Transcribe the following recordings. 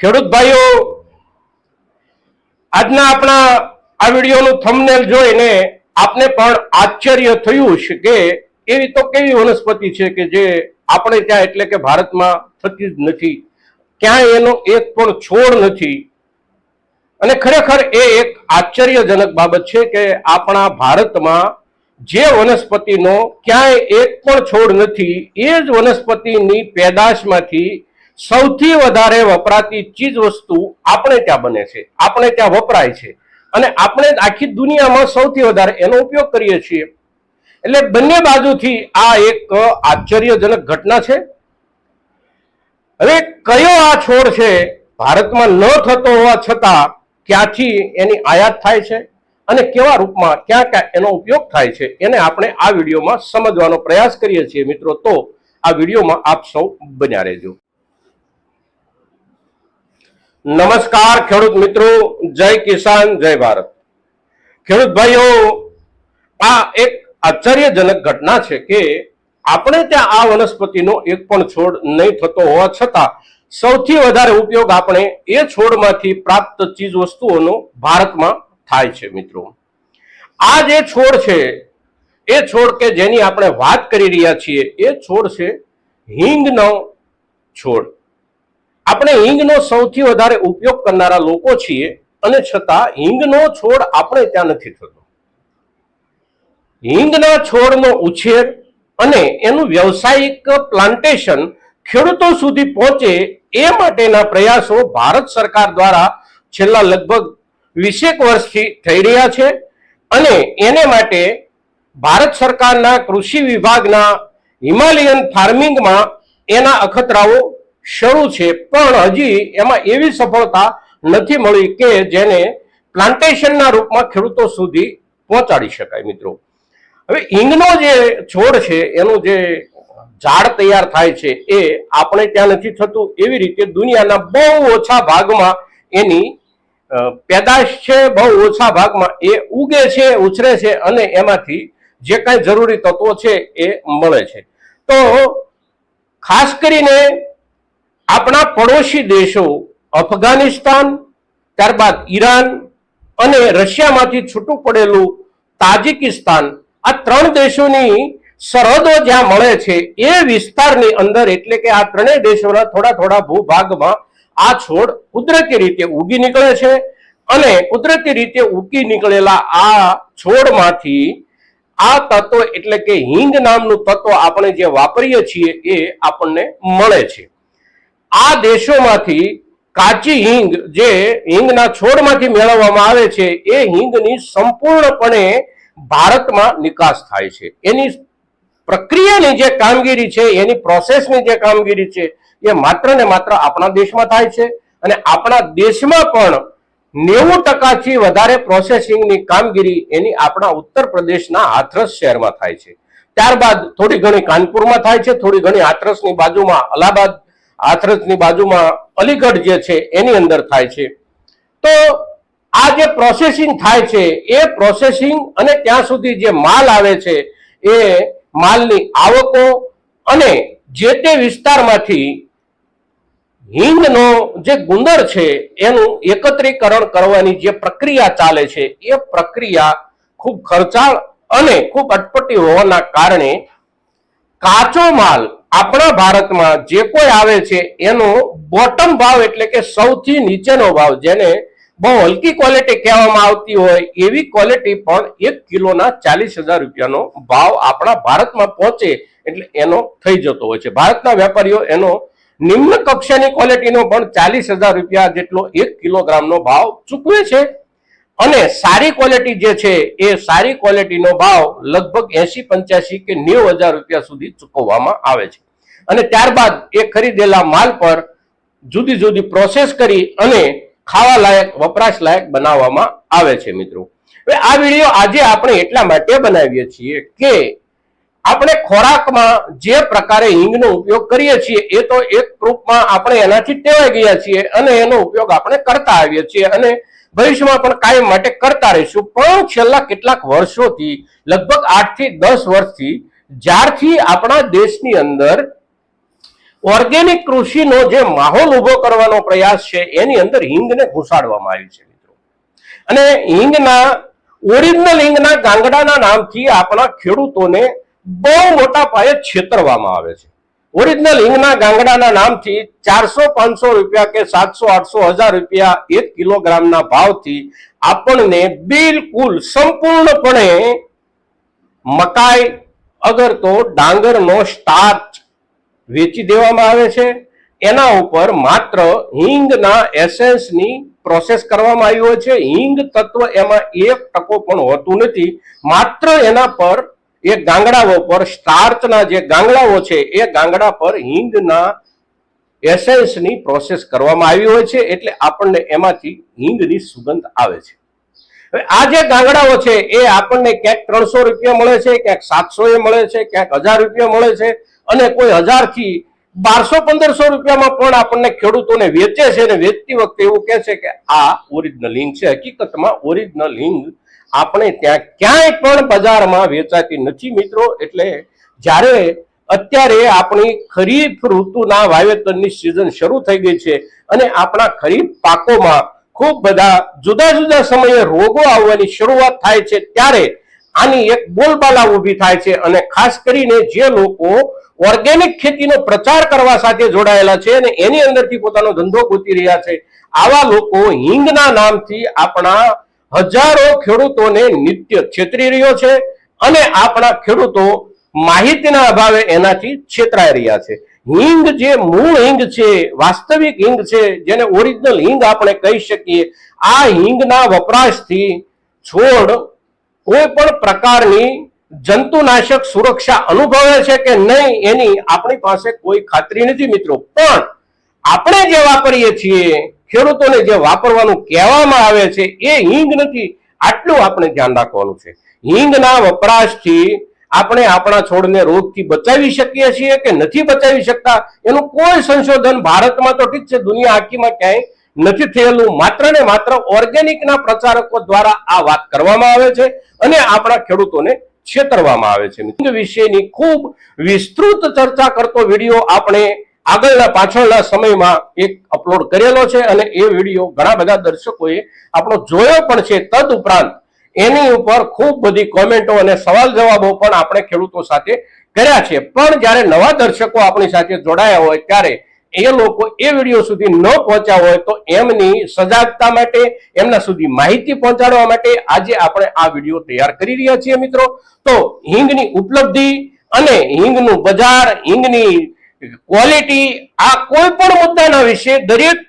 ખેડૂત ભાઈઓ, આજના આપણા આ વિડીયોનું થમનેલ જોઈને આપને પણ આશ્ચર્ય થયું છે કે એવી તો કેવી વનસ્પતિ છે કે જે આપણે ત્યાં એટલે કે ભારતમાં થતી જ નથી. ક્યાંય એનો એક પણ છોડ નથી. અને ખરેખર એ એક આશ્ચર્યજનક બાબત છે કે આપણા ભારતમાં જે વનસ્પતિનો ક્યાંય એક પણ છોડ નથી, એ જ વનસ્પતિની પેદાશમાંથી સૌથી વધારે વપરાતી ચીજ વસ્તુ આપણે ત્યાં બને છે. આપણે ત્યાં વપરાય છે. અને આપણે આખી દુનિયામાં સૌથી વધારે એનો ઉપયોગ કરીએ છીએ. એટલે બંને બાજુથી આ એક આશ્ચર્યજનક ઘટના છે. હવે કયો આ છોડ છે ભારતમાં ન થતો હોવા છતાં ક્યાંથી એની આયાત થાય છે અને કેવા રૂપમાં ક્યાં ક્યાં એનો ઉપયોગ થાય છે એને આપણે આ વિડીયોમાં સમજવાનો પ્રયાસ કરીએ છીએ મિત્રો. તો આ વિડીયોમાં આપ સૌ બન્યા રહેજો. નમસ્કાર ખેડૂત મિત્રો, જય કિસાન, જય ભારત. ખેડૂત ભાઈઓ, આ એક આશ્ચર્યજનક ઘટના છે કે આપણે ત્યાં આ વનસ્પતિનો એક પણ છોડ નહીં થતો હોવા છતાં સૌથી વધારે ઉપયોગ આપણે એ છોડમાંથી પ્રાપ્ત ચીજ વસ્તુઓનો ભારતમાં થાય છે મિત્રો. આ જે છોડ છે, એ છોડ કે જેની આપણે વાત કરી રહ્યા છીએ, એ છોડ છે હિંગનો છોડ. આપણે હિંગનો સૌથી વધારે ઉપયોગ કરનારા લોકો છીએ અને છતાં હિંગનો છોડ આપણે ત્યાં નથી થતો. હિંગના છોડનો ઉછેર અને એનું વ્યવસાયિક પ્લાન્ટેશન ખેડૂતો સુધી પહોંચે એ માટેના પ્રયાસો ભારત સરકાર દ્વારા છેલ્લા લગભગ વીસેક વર્ષથી થઈ રહ્યા છે અને એને માટે ભારત સરકારના કૃષિ વિભાગના હિમાલયન ફાર્મિંગમાં એના અખતરાઓ શરૂ છે, પણ હજી એમાં એવી સફળતા નથી મળી કે જેને પ્લાન્ટેશનના રૂપમાં ખેડૂતો સુધી પહોંચાડી શકાય મિત્રો. હવે હિંગનો જે છોડ છે, એનું જે ઝાડ તૈયાર થાય છે, એ આપણે ત્યાં નથી થતું. એવી રીતે દુનિયાના બહુ ઓછા ભાગમાં એની પેદાશ છે, બહુ ઓછા ભાગમાં એ ઉગે છે, ઉછરે છે અને એમાંથી જે કાંઈ જરૂરી તત્વો છે, એ મળે છે. તો ખાસ કરીને આપણા પડોશી દેશો, અફઘાનિસ્તાન, ત્યારબાદ ઈરાન અને રશિયામાંથી છૂટું પડેલું તાજિકિસ્તાન, આ ત્રણ દેશોની સરહદો જ્યાં મળે છે, એ વિસ્તારની અંદર એટલે કે આ ત્રણેય દેશોના થોડા થોડા ભૂભાગમાં આ છોડ કુદરતી રીતે ઉગી નીકળે છે અને કુદરતી રીતે ઉગી નીકળેલા આ છોડમાંથી આ તત્વ એટલે કે હિંગ નામનું તત્વ આપણે જે વાપરીએ છીએ એ આપણને મળે છે. આ દેશોમાંથી કાચી હિંગ જે હિંગના છોડમાંથી મેળવવામાં આવે છે, એ હિંગની સંપૂર્ણપણે ભારતમાં નિકાસ થાય છે. એની પ્રક્રિયાની જે કામગીરી છે, એની પ્રોસેસની જે કામગીરી છે, એ માત્ર ને માત્ર આપણા દેશમાં થાય છે અને આપણા દેશમાં પણ નેવું ટકાથી વધારે પ્રોસેસિંગની કામગીરી એની આપણા ઉત્તર પ્રદેશના હાથરસ શહેરમાં થાય છે. ત્યારબાદ થોડી ઘણી કાનપુરમાં થાય છે, થોડી ઘણી હાથરસની બાજુમાં અલ્હાબાદ હાથરસની બાજુમાં અલીગઢ જે છે એની અંદર થાય છે. તો આ જે પ્રોસેસિંગ થાય છે, એ પ્રોસેસિંગ અને ત્યાં સુધી જે માલ આવે છે, એ માલની આવકો અને જે તે વિસ્તારમાંથી હિંગનો જે ગુંદર છે, એનું એકત્રીકરણ કરવાની જે પ્રક્રિયા ચાલે છે, એ પ્રક્રિયા ખૂબ ખર્ચાળ અને ખૂબ અટપટી હોવાના કારણે કાચો માલ આપણા ભારતમાં જે કોઈ આવે છે, એનો બોટમ ભાવ એટલે કે સૌથી નીચેનો ભાવ, જેને બહુ હલકી ક્વોલિટી કહેવામાં આવતી હોય, એવી ક્વોલિટી પણ એક કિલોના ચાલીસ હજાર રૂપિયાનો ભાવ આપણા ભારતમાં પહોંચે એટલે એનો થઈ જતો હોય છે. ભારતના વેપારીઓ એનો નિમ્ન કક્ષાની ક્વોલિટીનો પણ ચાલીસ હજાર રૂપિયા જેટલો એક કિલોગ્રામનો ભાવ ચૂકવે છે. અને સારી ક્વોલિટી જે છે, એ સારી ક્વોલિટીનો ભાવ લગભગ એસી પંચ્યાસી કે નેવું હજાર રૂપિયા સુધી ચૂકવવામાં આવે છે. અને ત્યારબાદ એ ખરીદેલા માલ પર જુદી જુદી પ્રોસેસ કરી અને ખાવા લાયક વપરાશ લાયક બનાવવામાં આવે છે મિત્રો. હવે આ વીડિયો આજે આપણે એટલા માટે બનાવીએ છીએ કે આપણે ખોરાકમાં જે પ્રકારે હિંગનો ઉપયોગ કરીએ છીએ, એ તો એક રૂપમાં આપણે એનાથી ટેવાઈ ગયા છીએ અને એનો ઉપયોગ આપણે કરતા આવીએ છીએ અને ભવિષ્યમાં પણ કાયમ માટે કરતા રહીશું. પણ છેલ્લા કેટલાક વર્ષોથી, લગભગ આઠથી દસ વર્ષથી, જ્યારથી આપણા દેશની અંદર ઓર્ગેનિક કૃષિનો જે માહોલ ઊભો કરવાનો પ્રયાસ છે, એની અંદર હિંગને ઘુસાડવામાં આવી છે મિત્રો. અને હિંગના, ઓરિજિનલ હિંગના ગાંગડાના નામથી આપણા ખેડૂતોને બહુ મોટા પાયે છેતરવામાં આવે છે. ઓરિજિનલ હિંગના ગાંગડાના નામથી ચારસો, પાંચસો રૂપિયા કે સાતસો, આઠસો, હજાર રૂપિયા એક કિલોગ્રામના ભાવથી આપણને બિલકુલ સંપૂર્ણપણે મકાઈ, અગર તો ડાંગરનો સ્ટાર્ચ વેચી દેવામાં આવે છે. એના ઉપર માત્ર હિંગના એસેન્સની પ્રોસેસ કરવામાં આવી હોય છે. હિંગ તત્વ એમાં એક ટકો પણ હોતું નથી. માત્ર એના પર એ ગાંગડાઓ પર, સ્ટાર્ચના જે ગાંગડાઓ છે, એ ગાંગડા પર હિંગના એસેન્સની પ્રોસેસ કરવામાં આવી હોય છે. એટલે આપણને એમાંથી હિંગની સુગંધ આવે છે. હવે આ જે ગાંગડાઓ છે, એ આપણને ક્યાંક ત્રણસો રૂપિયા મળે છે, ક્યાંક સાતસો એ મળે છે, ક્યાંક હજાર રૂપિયા મળે છે. અને કોઈ હજારથી બારસો, પંદરસો રૂપિયામાં પણ આપણને ખેડૂતોને વેચે છે અને વેચતી વખતે એવું કહે છે કે આ ઓરિજિનલ હિંગ છે. હકીકતમાં ઓરિજિનલ હિંગ આપણે ત્યાં ક્યાંય પણ બજારમાં વેચાતી નથી મિત્રો. એટલે જ્યારે અત્યારે આપણી ખરીફ ઋતુના વાવેતરની સિઝન શરૂ થઈ ગઈ છે અને આપણા ખરીફ પાકોમાં ખૂબ બધા જુદા જુદા સમયે રોગો આવવાની શરૂઆત થાય છે, ત્યારે આની એક બોલબાલા ઊભી થાય છે અને ખાસ કરીને જે લોકો ઓર્ગેનિક ખેતીનો પ્રચાર કરવા સાથે જોડાયેલા છે અને એની અંદરથી પોતાનો ધંધો ગોતી રહ્યા છે, આવા લોકો હિંગના નામથી આપણા હજારો ખેડૂતોને નિત્ય છેતરી રહ્યો છે અને આપણા ખેડૂતો માહિતીના અભાવે એનાથી છેતરાઈ રહ્યા છે. હિંગ જે મૂળ હિંગ છે, વાસ્તવિક હિંગ છે, જેને ઓરિજિનલ હિંગ આપણે કહી શકીએ, આ હિંગના વપરાશથી છોડ કોઈ પણ પ્રકારની જંતુનાશક સુરક્ષા અનુભવે છે કે નહીં એની આપણી પાસે કોઈ ખાતરી નથી મિત્રો. પણ આપણે જે વાપરીએ છીએ, ખેડૂતોને જે વાપરવાનું કહેવામાં આવે છે, એ હિંગ નથી. આટલું આપણે ધ્યાન રાખવાનું છે. હિંગના વપરાશથી આપણે આપણા છોડને રોગથી બચાવી શકીએ છીએ કે નથી બચાવી શકતા? એનું કોઈ સંશોધન ભારતમાં તો ઠીક છે, દુનિયા આખીમાં ક્યાંય નથી થયેલું. માત્ર ને માત્ર ઓર્ગેનિકના પ્રચારકો દ્વારા આ વાત કરવામાં આવે છે અને આપણા ખેડૂતોને છેતરવામાં આવે છે વિશેની ખૂબ વિસ્તૃત ચર્ચા કરતો વીડિયો આપણે આગળના પાછળના સમયમાં એક અપલોડ કરેલો છે અને એ વીડિયો ઘણા બધા દર્શકોએ આપણો જોયો પણ છે. તદ ઉપરાંત એની ઉપર ખૂબ બધી કોમેન્ટો અને સવાલ જવાબો પણ આપણે ખેડૂતો સાથે કર્યા છે. પણ જ્યારે નવા દર્શકો આપણી સાથે જોડાયા હોય ત્યારે એ લોકો એ વીડિયો સુધી ન પહોંચ્યા હોય તો એમની સજાગતા માટે, એમના સુધી માહિતી પહોંચાડવા માટે આજે આપણે આ વીડિયો તૈયાર કરી રહ્યા છીએ મિત્રો. તો હિંગની ઉપલબ્ધિ અને હિંગનું બજાર, હિંગની ક્વોલિટી, આ કોઈ પણ મુદ્દાના વિશે દરેક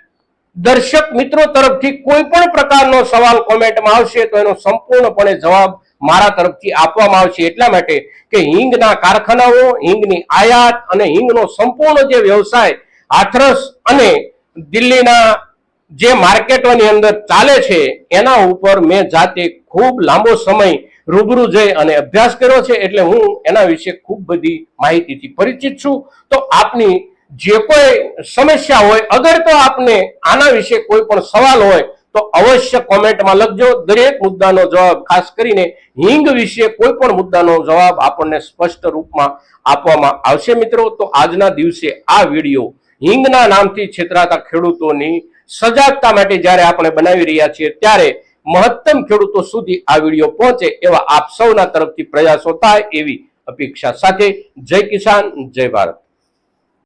દર્શક મિત્રો તરફથી કોઈ પણ પ્રકારનો સવાલ કોમેન્ટમાં આવશે તો એનો સંપૂર્ણપણે જવાબ મારા તરફથી આપવામાં આવશે. એટલા માટે કે હિંગના કારખાનાઓ, હિંગની આયાત અને હિંગનો સંપૂર્ણ જે વ્યવસાય હાથરસ અને દિલ્હીના જે માર્કેટોની અંદર ચાલે છે, એના ઉપર મેં જાતે ખૂબ લાંબો સમય રૂબરૂ જઈ અને અભ્યાસ કર્યો છે, એટલે હું એના વિશે ખૂબ બધી માહિતીથી પરિચિત છું. તો આપની જે કોઈ સમસ્યા હોય, અગર તો આપને આના વિશે કોઈ પણ સવાલ હોય, તો અવશ્ય કોમેન્ટમાં લખજો. દરેક મુદ્દાનો જવાબ, ખાસ કરીને હિંગ વિશે કોઈ પણ મુદ્દાનો જવાબ આપણને સ્પષ્ટ રૂપમાં આપવામાં આવશે મિત્રો. તો આજના દિવસે આ વીડિયો હિંગના નામથી છેતરાતા ખેડૂતોની સજાગતા માટે જ્યારે આપણે બનાવી રહ્યા છીએ, ત્યારે મહત્તમ ખેડૂતો સુધી આ વીડિયો પહોંચે એવા આપ સૌના તરફથી પ્રયાસો થાય એવી અપેક્ષા સાથે. જય કિસાન, જય ભારત.